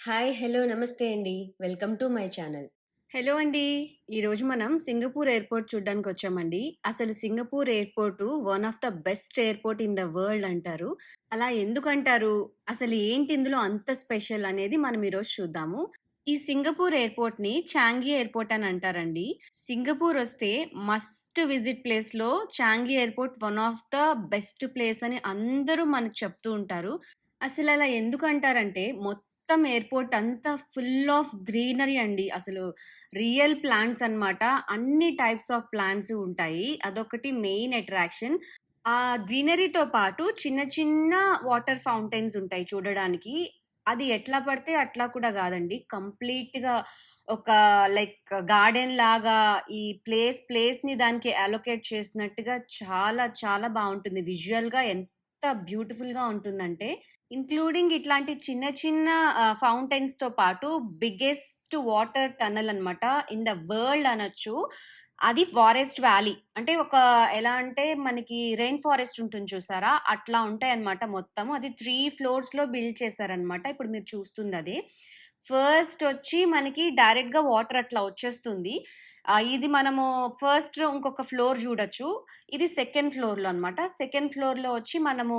Hi! Hello! నమస్తే అండి. Welcome to my channel. Hello అండి. ఈరోజు మనం సింగపూర్ ఎయిర్‌పోర్ట్ చూడడానికి వచ్చామండి అసలు Singapore airport one of the best airport in the world అంటారు. అలా ఎందుకంటారు? అసలు ఏంటి ఇందులో అంత స్పెషల్ అనేది మనం ఈరోజు చూద్దాము. ఈ సింగపూర్ ఎయిర్పోర్ట్ని చాంగి ఎయిర్‌పోర్ట్ అని అంటారండి. సింగపూర్ వస్తే మస్ట్ విజిట్ ప్లేస్లో Changi airport one of the best place అని అందరూ మనకు చెప్తూ ఉంటారు. అసలు అలా ఎందుకు ఎందుకంటారంటే మొత్తం మొత్తం ఎయిర్‌పోర్ట్ అంతా ఫుల్ ఆఫ్ గ్రీనరీ అండి. అసలు రియల్ ప్లాంట్స్ అన్నమాట. అన్ని టైప్స్ ఆఫ్ ప్లాంట్స్ ఉంటాయి. అదొకటి మెయిన్ అట్రాక్షన్. ఆ గ్రీనరీతో పాటు చిన్న చిన్న వాటర్ ఫౌంటైన్స్ ఉంటాయి చూడడానికి. అది ఎట్లా పడితే అట్లా కూడా కాదండి కంప్లీట్‌గా ఒక లైక్ గార్డెన్ లాగా ఈ ప్లేస్ ప్లేస్‌ని దానికి అలొకేట్ చేసినట్టుగా చాలా చాలా బాగుంటుంది విజువల్‌గా ఎంత ఎంత బ్యూటిఫుల్‌గా ఉంటుందంటే, ఇంక్లూడింగ్ ఇట్లాంటి చిన్న చిన్న ఆహ్, ఫౌంటైన్స్‌తో పాటు బిగ్గెస్ట్ వాటర్ టన్నెల్ అన్నమాట. ఇన్ ద వరల్డ్ అనొచ్చు. అది ఫారెస్ట్ వ్యాలీ. అంటే ఒక ఎలా అంటే మనకి రెయిన్ ఫారెస్ట్ ఉంటుంది చూసారా? అట్లా ఉంటాయి అనమాట మొత్తం అది త్రీ ఫ్లోర్స్‌లో బిల్డ్ చేశారనమాట ఇప్పుడు మీరు చూస్తుందదే. ఫస్ట్ వచ్చి మనకి డైరెక్ట్‌గా వాటర్ అట్లా వచ్చేస్తుంది. ఇది మనము ఫస్ట్ ఇంకొక ఫ్లోర్ చూడొచ్చు ఇది సెకండ్ ఫ్లోర్‌లో అనమాట సెకండ్ ఫ్లోర్‌లో వచ్చి మనము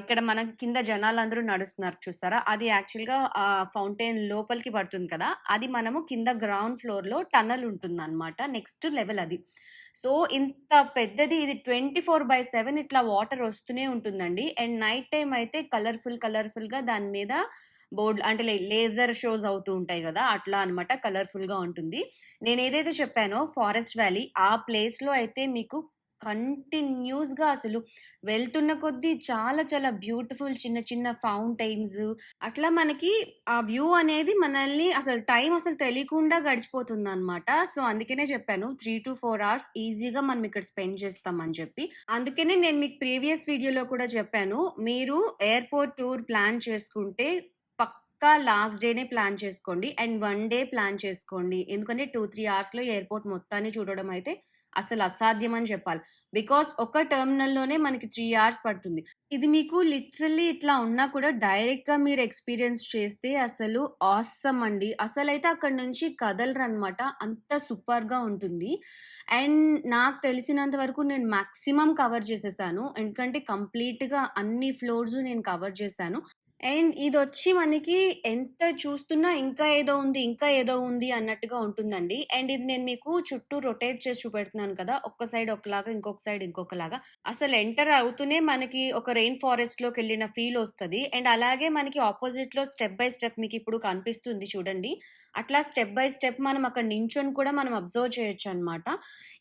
ఇక్కడ మన కింద జనాలందరూ నడుస్తున్నారు చూసారా? అది యాక్చువల్‌గా ఫౌంటైన్ లోపలికి పడుతుంది కదా! అది మనము కింద గ్రౌండ్ ఫ్లోర్‌లో టన్నల్ ఉంటుంది అనమాట నెక్స్ట్ లెవెల్ అది. సో, ఇంత పెద్దది ఇది 24/7 ఇట్లా వాటర్ వస్తూనే ఉంటుందండి. అండ్ నైట్ టైం అయితే కలర్‌ఫుల్ కలర్‌ఫుల్‌గా దాని మీద బోర్డ్ అంటే లేజర్ షోస్ అవుతూ ఉంటాయి కదా అట్లా అన్నమాట. కలర్‌ఫుల్‌గా ఉంటుంది. నేనేదైతే చెప్పానో ఫారెస్ట్ వ్యాలీ ఆ ప్లేస్‌లో అయితే మీకు కంటిన్యూస్‌గా అసలు వెళ్తున్న కొద్దీ చాలా చాలా బ్యూటిఫుల్ చిన్న చిన్న ఫౌంటైన్స్ అట్లా మనకి ఆ వ్యూ అనేది మనల్ని అసలు టైం అసలు తెలియకుండా గడిచిపోతుందన్నమాట. సో, అందుకనే చెప్పాను 3-4 అవర్స్ ఈజీగా మనం ఇక్కడ స్పెండ్ చేస్తామని చెప్పి. అందుకనే నేను మీకు ప్రీవియస్ వీడియోలో కూడా చెప్పాను. మీరు ఎయిర్‌పోర్ట్ టూర్ ప్లాన్ చేసుకుంటే పక్కా లాస్ట్ డేనే ప్లాన్ చేసుకోండి. అండ్ వన్ డే ప్లాన్ చేసుకోండి. ఎందుకంటే 2, 3 అవర్స్‌లో ఎయిర్‌పోర్ట్ మొత్తాన్ని చూడడం అయితే అసలు అసాధ్యం అని చెప్పాలి. బికాస్ ఒక టెర్మినల్‌లోనే మనకి త్రీ అవర్స్ పడుతుంది. ఇది మీకు లిటరల్లీ ఇట్లా ఉన్నా కూడా డైరెక్ట్‌గా మీరు ఎక్స్‌పీరియన్స్ చేస్తే అసలు ఆసమ్ అండి. అసలైతే అక్కడి నుంచి కదలరనమాట అంత సూపర్‌గా ఉంటుంది. అండ్ నాకు తెలిసినంత వరకు నేను మ్యాక్సిమం కవర్ చేసేసాను. ఎందుకంటే కంప్లీట్‌గా అన్ని ఫ్లోర్స్ నేను కవర్ చేశాను. అండ్ ఇది వచ్చి మనకి ఎంత చూస్తున్నా ఇంకా ఏదో ఉంది, ఇంకా ఏదో ఉంది అన్నట్టుగా ఉంటుందండి. అండ్ ఇది నేను మీకు చుట్టూ రొటేట్ చేసి చూపెడుతున్నాను కదా! ఒక్క సైడ్ ఒకలాగా, ఇంకొక సైడ్ ఇంకొకలాగా. అసలు ఎంటర్ అవుతూనే మనకి ఒక రెయిన్ ఫారెస్ట్‌లోకెళ్ళిన ఫీల్ వస్తుంది అండ్ అలాగే మనకి అపోజిట్‌లో స్టెప్ బై స్టెప్ మీకు ఇప్పుడు కనిపిస్తుంది చూడండి. అట్లా స్టెప్ బై స్టెప్ మనం అక్కడ నించొని కూడా మనం అబ్జర్వ్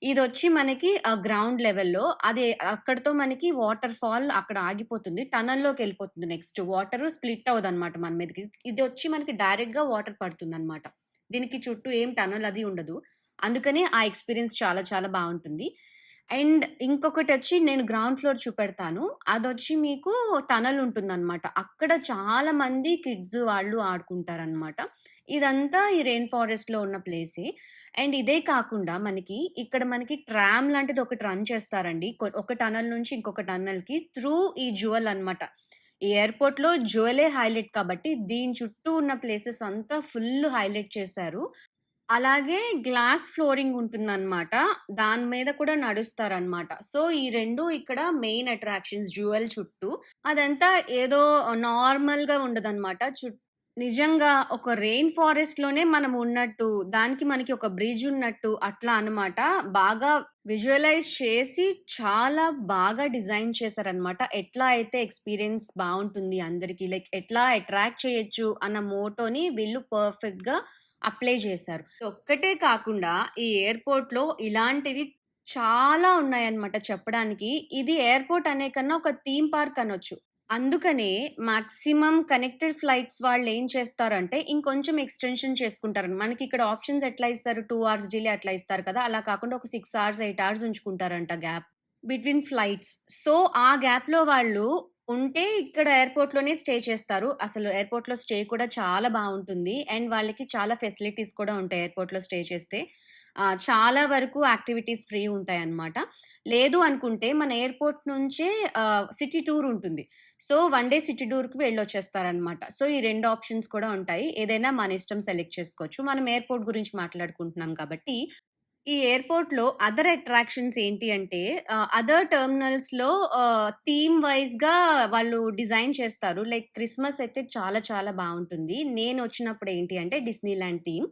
ఇది వచ్చి మనకి గ్రౌండ్ లెవెల్‌లో అది అక్కడతో మనకి వాటర్ ఫాల్ అక్కడ ఆగిపోతుంది. టనెల్‌లోకెళ్ళిపోతుంది నెక్స్ట్. వాటర్ స్ప్లిట్ అవ్వదన్నమాట మన మీదకి. ఇది వచ్చి మనకి డైరెక్ట్‌గా వాటర్ పడుతుందన్నమాట. దీనికి చుట్టూ ఏం టనల్ అది ఉండదు. అందుకనే ఆ ఎక్స్‌పీరియన్స్ చాలా చాలా బాగుంటుంది అండ్ ఇంకొకటి వచ్చి నేను గ్రౌండ్ ఫ్లోర్ చూపెడతాను. అదొచ్చి మీకు టనెల్ ఉంటుందన్నమాట. అక్కడ చాలా మంది కిడ్స్ వాళ్ళు ఆడుకుంటారనమాట ఇదంతా ఈ రెయిన్ ఫారెస్ట్‌లో ఉన్న ప్లేసే. అండ్ ఇదే కాకుండా మనకి ఇక్కడ మనకి ట్రామ్ లాంటిది ఒకటి రన్ చేస్తారండి. ఒక టనెల్ నుంచి ఇంకొక టనల్కి త్రూ ఈ జ్యువెల్ అన్నమాట. ఈ ఎయిర్‌పోర్ట్‌లో జ్యువెలే హైలైట్ కాబట్టి దీని చుట్టూ ఉన్న ప్లేసెస్ అంతా ఫుల్ హైలైట్ చేశారు. అలాగే గ్లాస్ ఫ్లోరింగ్ ఉంటుందన్నమాట. దాని మీద కూడా నడుస్తారనమాట సో, ఈ రెండు ఇక్కడ మెయిన్ అట్రాక్షన్స్ జ్యువెల్ చుట్టూ. అదంతా ఏదో నార్మల్‌గా ఉండదన్నమాట. చుట్టూ నిజంగా ఒక రెయిన్ ఫారెస్ట్‌లోనే మనం ఉన్నట్టు, దానికి మనకి ఒక బ్రిడ్జ్ ఉన్నట్టు అట్లా అన్నమాట. బాగా విజువలైజ్ చేసి చాలా బాగా డిజైన్ చేశారనమాట. ఎట్లా అయితే ఎక్స్‌పీరియన్స్ బావుంటుంది అందరికీ లైక్ ఎట్లా అట్రాక్ట్ చేయొచ్చు అన్న మోటోని వీళ్ళు పర్ఫెక్ట్‌గా అప్లై చేశారు. ఒక్కటే కాకుండా ఈ ఎయిర్‌పోర్ట్‌లో ఇలాంటివి చాలా ఉన్నాయన్నమాట చెప్పడానికి. ఇది ఎయిర్‌పోర్ట్ అనే కన్నా ఒక థీమ్ పార్క్ అనొచ్చు. అందుకనే మాక్సిమం కనెక్టెడ్ ఫ్లైట్స్ వాళ్ళు ఏం చేస్తారంటే ఇంకొంచెం ఎక్స్‌టెన్షన్ చేసుకుంటారు. మనకిక్కడ ఆప్షన్స్ ఎట్లా ఇస్తారు టూ అవర్స్ డిలే అట్లా ఇస్తారు కదా! అలా కాకుండా ఒక సిక్స్ అవర్స్, ఎయిట్ అవర్స్ ఉంచుకుంటారంట గ్యాప్ బిట్వీన్ ఫ్లైట్స్. సో, ఆ గ్యాప్‌లో వాళ్ళు ఉంటే ఇక్కడ ఎయిర్‌పోర్ట్‌లోనే స్టే చేస్తారు. అసలు ఎయిర్‌పోర్ట్‌లో స్టే కూడా చాలా బాగుంటుంది అండ్ వాళ్ళకి చాలా ఫెసిలిటీస్ కూడా ఉంటాయి ఎయిర్‌పోర్ట్‌లో స్టే చేస్తే. చాలా వరకు యాక్టివిటీస్ ఫ్రీ ఉంటాయి అనమాట లేదు అనుకుంటే మన ఎయిర్‌పోర్ట్ నుంచే సిటీ టూర్ ఉంటుంది. సో, వన్ డే సిటీ టూర్‌కి వెళ్ళొచ్చేస్తారనమాట. సో, ఈ రెండు ఆప్షన్స్ కూడా ఉంటాయి. ఏదైనా మన ఇష్టం సెలెక్ట్ చేసుకోవచ్చు. మనం ఎయిర్‌పోర్ట్ గురించి మాట్లాడుకుంటున్నాం కాబట్టి, ఈ ఎయిర్‌పోర్ట్‌లో అదర్ అట్రాక్షన్స్ ఏంటి అంటే ఆహ్, అదర్ టెర్మినల్స్‌లో ఆహ్, థీమ్ వైస్‌గా వాళ్ళు డిజైన్ చేస్తారు. లైక్ క్రిస్మస్ అయితే చాలా చాలా బావుంటుంది. నేనొచ్చినప్పుడు ఏంటి అంటే డిస్నీలాండ్ థీమ్.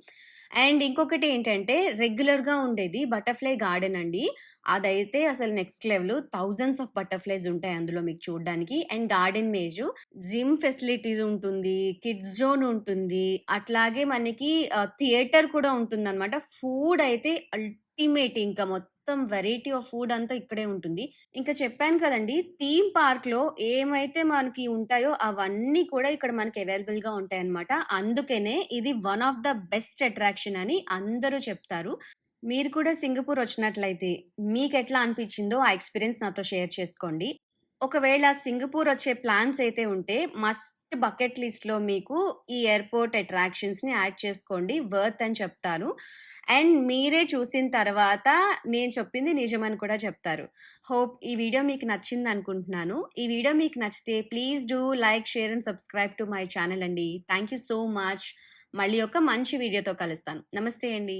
అండ్ ఇంకొకటి ఏంటంటే రెగ్యులర్‌గా ఉండేది బటర్‌ఫ్లై గార్డెన్ అండి. అదైతే అసలు next level. Thousands of butterflies ఉంటాయి అందులో మీకు చూడ్డానికి. And garden maze, gym facilities ఉంటుంది. కిడ్స్ జోన్ ఉంటుంది. అట్లాగే మనకి ఆహ్, థియేటర్ కూడా ఉంటుందనమాట. ఫుడ్ అయితే అల్టిమేట్ ఇంకా మొత్తం వెరైటీ ఆఫ్ ఫుడ్ అంతా ఇక్కడే ఉంటుంది. ఇంకా చెప్పాను కదండీ! థీమ్ పార్క్లో ఏమైతే మనకి ఉంటాయో అవన్నీ కూడా ఇక్కడ మనకి అవైలబుల్గా ఉంటాయి అనమాట అందుకనే ఇది one of the best attraction అని అందరూ చెప్తారు. మీరు కూడా సింగపూర్ వచ్చినట్లయితే మీకు ఎట్లా అనిపించిందో ఆ ఎక్స్‌పీరియన్స్ నాతో షేర్ చేసుకోండి. ఒకవేళ సింగపూర్ వచ్చే ప్లాన్స్ అయితే ఉంటే మస్ట్ బకెట్ లిస్ట్‌లో మీకు ఈ ఎయిర్‌పోర్ట్ అట్రాక్షన్స్‌ని యాడ్ చేసుకోండి. వర్త్ అని చెప్తాను. అండ్ మీరే చూసిన తర్వాత నేను చెప్పింది నిజమని కూడా చెప్తారు. హోప్ ఈ వీడియో మీకు నచ్చింది అనుకుంటున్నాను ఈ వీడియో మీకు నచ్చితే please do like, share and subscribe to my channel అండి. Thank you so much. మళ్ళీ ఒక మంచి వీడియోతో కలుస్తాను. నమస్తే అండి.